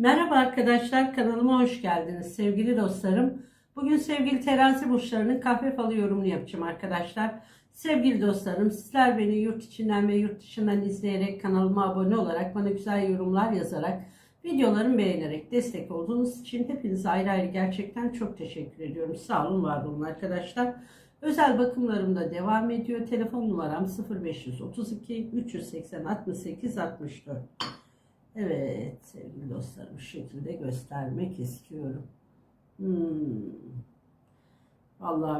Merhaba arkadaşlar kanalıma hoş geldiniz sevgili dostlarım. Bugün sevgili terazi burçlarının kahve falı yorumunu yapacağım arkadaşlar. Sevgili dostlarım sizler beni yurt içinden ve yurt dışından izleyerek kanalıma abone olarak bana güzel yorumlar yazarak videolarımı beğenerek destek olduğunuz için hepinize ayrı ayrı gerçekten çok teşekkür ediyorum. Sağ olun var olun arkadaşlar. Özel bakımlarım da devam ediyor. Telefon numaram 0532 380 68 64. Evet sevgili dostlarım şu şekilde göstermek istiyorum. Hmm.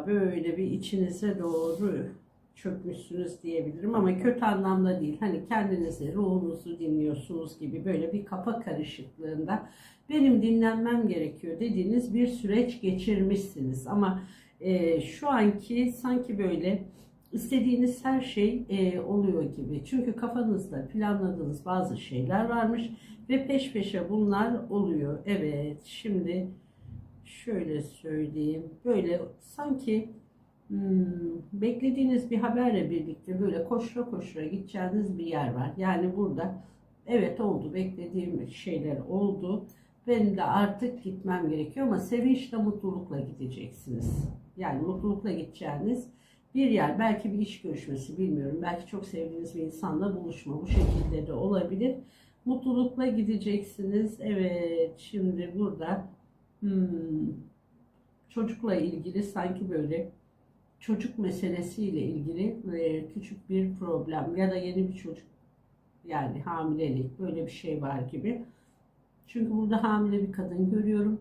Böyle bir içinize doğru çökmüşsünüz diyebilirim ama kötü anlamda değil. Hani kendinizi, ruhunuzu dinliyorsunuz gibi böyle bir kafa karışıklığında benim dinlenmem gerekiyor dediğiniz bir süreç geçirmişsiniz. Ama e, şu anki sanki böyle istediğiniz her şey e, oluyor gibi. Çünkü kafanızda planladığınız bazı şeyler varmış ve peş peşe bunlar oluyor. Evet şimdi şöyle söyleyeyim. Böyle sanki hmm, beklediğiniz bir haberle birlikte böyle koşura koşura gideceğiniz bir yer var. Yani burada evet oldu beklediğim şeyler oldu. Benim de artık gitmem gerekiyor ama sevinçle mutlulukla gideceksiniz. Yani mutlulukla gideceğiniz bir yer, belki bir iş görüşmesi bilmiyorum. Belki çok sevdiğiniz bir insanla buluşma bu şekilde de olabilir. Mutlulukla gideceksiniz. Evet, şimdi burada hmm, çocukla ilgili sanki böyle çocuk meselesiyle ilgili e, küçük bir problem ya da yeni bir çocuk yani hamilelik böyle bir şey var gibi. Çünkü burada hamile bir kadın görüyorum.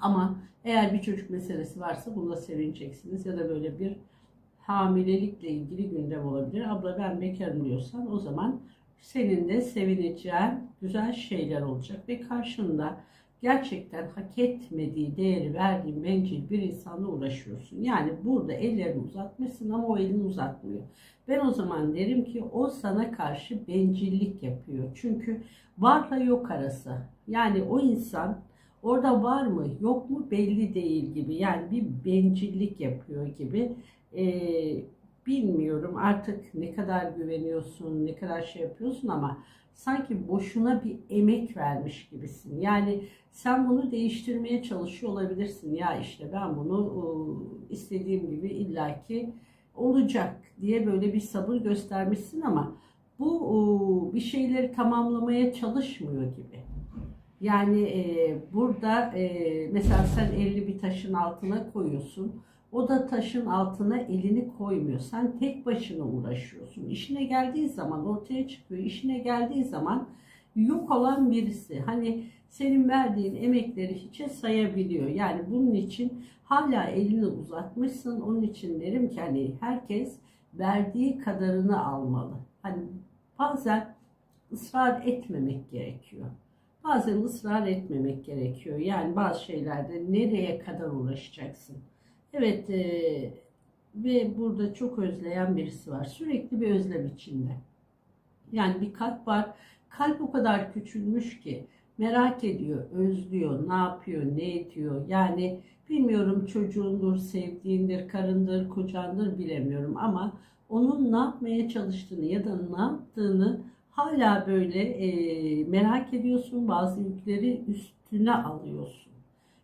Ama eğer bir çocuk meselesi varsa bunda sevineceksiniz ya da böyle bir hamilelikle ilgili gündem olabilir. Abla ben bekarım diyorsan o zaman senin de sevineceğin güzel şeyler olacak ve karşında gerçekten hak etmediği değeri verdiğin bencil bir insanla uğraşıyorsun. Yani burada ellerini uzatmışsın ama o elini uzatmıyor. Ben o zaman derim ki o sana karşı bencillik yapıyor. Çünkü varla yok arası. Yani o insan orada var mı yok mu belli değil gibi. Yani bir bencillik yapıyor gibi. Ee, bilmiyorum artık ne kadar güveniyorsun, ne kadar şey yapıyorsun ama sanki boşuna bir emek vermiş gibisin. Yani sen bunu değiştirmeye çalışıyor olabilirsin. Ya işte ben bunu istediğim gibi illaki olacak diye böyle bir sabır göstermişsin ama bu bir şeyleri tamamlamaya çalışmıyor gibi. Yani e, burada e, mesela sen elini bir taşın altına koyuyorsun. O da taşın altına elini koymuyor. Sen tek başına uğraşıyorsun. İşine geldiği zaman ortaya çıkıyor. İşine geldiği zaman yok olan birisi. Hani senin verdiğin emekleri hiçe sayabiliyor. Yani bunun için hala elini uzatmışsın. Onun için derim ki hani herkes verdiği kadarını almalı. Hani bazen ısrar etmemek gerekiyor. Bazen ısrar etmemek gerekiyor. Yani bazı şeylerde nereye kadar uğraşacaksın? Evet e, ve burada çok özleyen birisi var. Sürekli bir özlem içinde. Yani bir kalp var. Kalp o kadar küçülmüş ki merak ediyor, özlüyor, ne yapıyor, ne ediyor. Yani bilmiyorum çocuğundur, sevdiğindir, karındır, kocandır bilemiyorum ama onun ne yapmaya çalıştığını ya da ne yaptığını hala böyle e, merak ediyorsun. Bazı yükleri üstüne alıyorsun.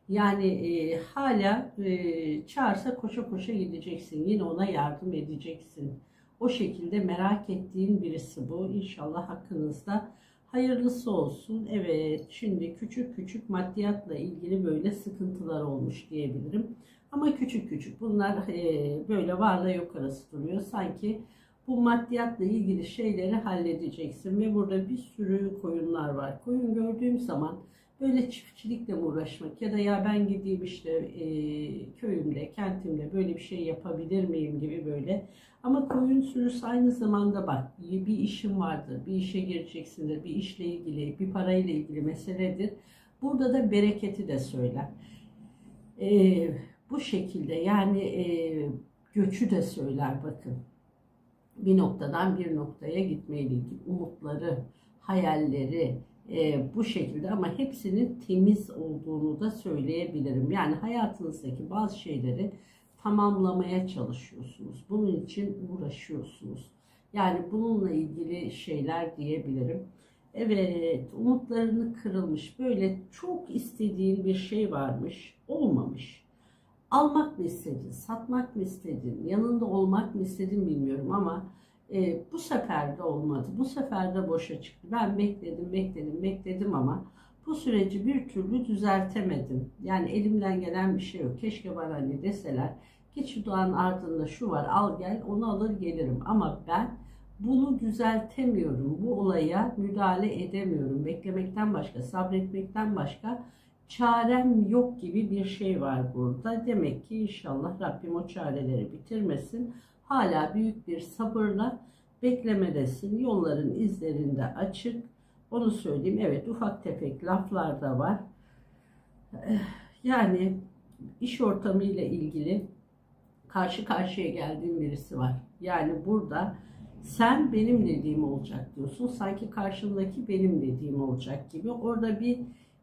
Yani e, hala e, çağırsa koşa koşa gideceksin. Yine ona yardım edeceksin. O şekilde merak ettiğin birisi bu. İnşallah hakkınızda hayırlısı olsun. Evet şimdi küçük küçük maddiyatla ilgili böyle sıkıntılar olmuş diyebilirim. Ama küçük küçük bunlar e, böyle varla yok arası duruyor. Sanki bu maddiyatla ilgili şeyleri halledeceksin ve burada bir sürü koyunlar var. Koyun gördüğüm zaman böyle çiftçilikle uğraşmak ya da ya ben gideyim işte e, köyümde, kentimde böyle bir şey yapabilir miyim gibi böyle. Ama koyun sürüsü aynı zamanda bak bir işin vardır, bir işe gireceksindir, bir işle ilgili, bir parayla ilgili meseledir. Burada da bereketi de söyler. E, bu şekilde yani e, göçü de söyler bakın bir noktadan bir noktaya gitmeyle ilgili umutları, hayalleri e, bu şekilde ama hepsinin temiz olduğunu da söyleyebilirim. Yani hayatınızdaki bazı şeyleri tamamlamaya çalışıyorsunuz. Bunun için uğraşıyorsunuz. Yani bununla ilgili şeyler diyebilirim. Evet, umutlarını kırılmış. Böyle çok istediğin bir şey varmış, olmamış. Almak mı istedin, satmak mı istedin, yanında olmak mı istedin bilmiyorum ama e, bu sefer de olmadı. Bu sefer de boşa çıktı. Ben bekledim, bekledim, bekledim ama bu süreci bir türlü düzeltemedim. Yani elimden gelen bir şey yok. Keşke bana hani deseler, git şu dağın ardında şu var, al gel, onu alır gelirim. Ama ben bunu düzeltemiyorum. Bu olaya müdahale edemiyorum. Beklemekten başka, sabretmekten başka çarem yok gibi bir şey var burada. Demek ki inşallah Rabbim o çareleri bitirmesin. Hala büyük bir sabırla beklemedesin. Yolların izlerinde açık. Onu söyleyeyim. Evet ufak tefek laflar da var. Eh, Yani iş ortamı ile ilgili karşı karşıya geldiğim birisi var. Yani burada sen benim dediğim olacak diyorsun. Sanki karşındaki benim dediğim olacak gibi. Orada bir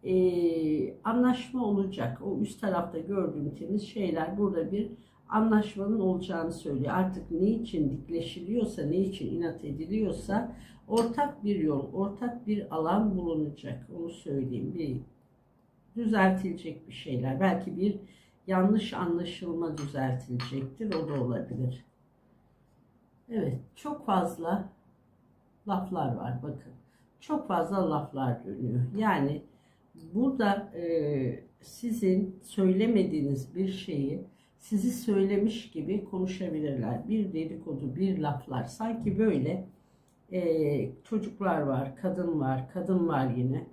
e, anlaşma olacak. O üst tarafta gördüğüm temiz şeyler burada bir anlaşmanın olacağını söylüyor. Artık ne için dikleşiliyorsa, ne için inat ediliyorsa ortak bir yol, ortak bir alan bulunacak. Onu söyleyeyim. Bir düzeltilecek bir şeyler. Belki bir yanlış anlaşılma düzeltilecektir. O da olabilir. Evet, çok fazla laflar var bakın. Çok fazla laflar dönüyor. Yani burada e, sizin söylemediğiniz bir şeyi sizi söylemiş gibi konuşabilirler. Bir dedikodu, bir laflar. Sanki böyle e, çocuklar var, kadın var, kadın var yine.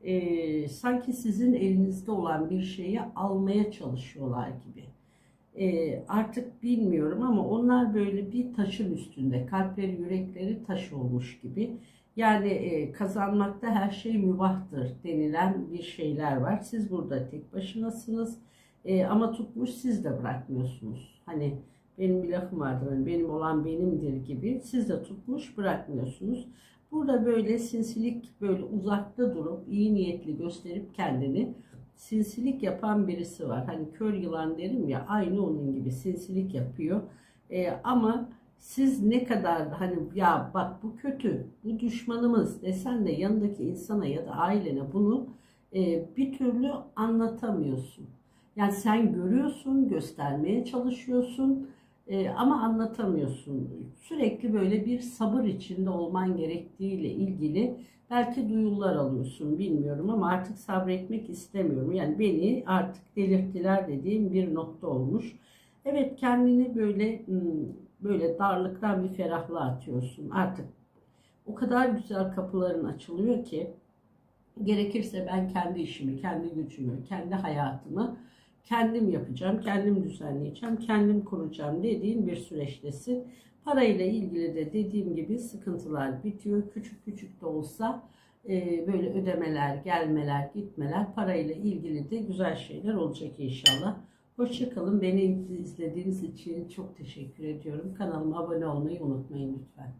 E, sanki sizin elinizde olan bir şeyi almaya çalışıyorlar gibi. E, artık bilmiyorum ama onlar böyle bir taşın üstünde. Kalpleri, yürekleri taş olmuş gibi. Yani e, kazanmakta her şey mübahtır denilen bir şeyler var. Siz burada tek başınasınız. E, ama tutmuş siz de bırakmıyorsunuz. Hani benim bir lafım vardır. Hani benim olan benimdir gibi. Siz de tutmuş bırakmıyorsunuz. Burada böyle sinsilik böyle uzakta durup iyi niyetli gösterip kendini sinsilik yapan birisi var. Hani kör yılan derim ya aynı onun gibi sinsilik yapıyor. E, ama siz ne kadar hani ya bak bu kötü, bu düşmanımız desen de yanındaki insana ya da ailene bunu e, bir türlü anlatamıyorsun. Yani sen görüyorsun, göstermeye çalışıyorsun e, ama anlatamıyorsun. Sürekli böyle bir sabır içinde olman gerektiğiyle ilgili belki duyular alıyorsun bilmiyorum ama artık sabretmek istemiyorum. Yani beni artık delirttiler dediğim bir nokta olmuş. Evet kendini böyle böyle darlıktan bir ferahlığa atıyorsun. Artık o kadar güzel kapıların açılıyor ki gerekirse ben kendi işimi, kendi gücümü, kendi hayatımı kendim yapacağım, kendim düzenleyeceğim, kendim kuracağım dediğin bir süreçtesin. Parayla ilgili de dediğim gibi sıkıntılar bitiyor. Küçük küçük de olsa e, böyle ödemeler, gelmeler, gitmeler parayla ilgili de güzel şeyler olacak inşallah. Hoşçakalın. Beni izlediğiniz için çok teşekkür ediyorum. Kanalıma abone olmayı unutmayın lütfen.